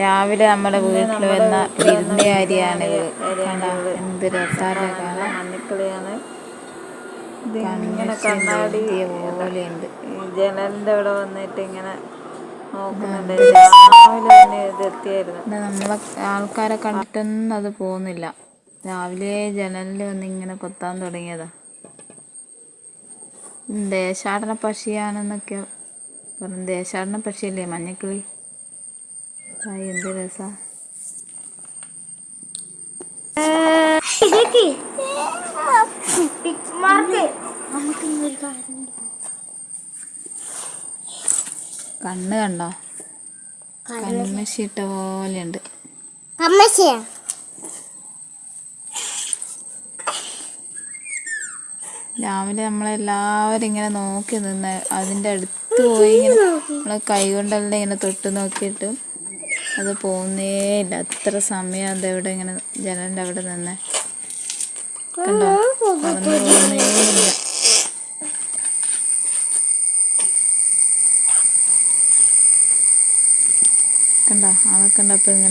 രാവിലെ നമ്മുടെ വീട്ടിൽ വന്ന വിരുന്നുകാരിയാണ് എന്ത് മഞ്ഞക്കിളിയാണ് ഇത് കണ്ണ് ഇങ്ങനെ കണ്ണാടി പോലെയുണ്ട്. ഈ ജനലിന്റെ അവിടെ വന്നിട്ട് ഇങ്ങനെ നോക്കുന്നുണ്ട്. രാവിലെ തന്നെ ഇത് എത്തിയായിരുന്നു. നമ്മളെ ആൾക്കാരെ കണ്ടിട്ടൊന്നും അത് പോകുന്നില്ല. രാവിലെ ജനലിൽ വന്ന് ഇങ്ങനെ കൊത്താൻ തുടങ്ങിയതാ. ദേശാടന പക്ഷിയാണെന്നൊക്കെ പറഞ്ഞു. ദേശാടന പക്ഷിയല്ലേ മഞ്ഞക്കിളി? ആ എന്ത് രസാ കണ്ണ് കണ്ടോ? കൺമശിട്ട പോലെയുണ്ട്. കമ്മശിയാ രാവിലെ നമ്മളെല്ലാവരും ഇങ്ങനെ നോക്കി നിന്ന് അതിന്റെ അടുത്ത് പോയി ഇങ്ങനെ നമ്മളെ കൈ കൊണ്ടെല്ലാം ഇങ്ങനെ തൊട്ട് നോക്കിയിട്ടും അത് പോകുന്നേ ഇല്ല അത്ര സമയം അതെവിടെ ഇങ്ങനെ ജനലിന്റെ അവിടെ നിന്ന് കണ്ടോ? പറന്നു കണ്ടോ? ഇങ്ങനെ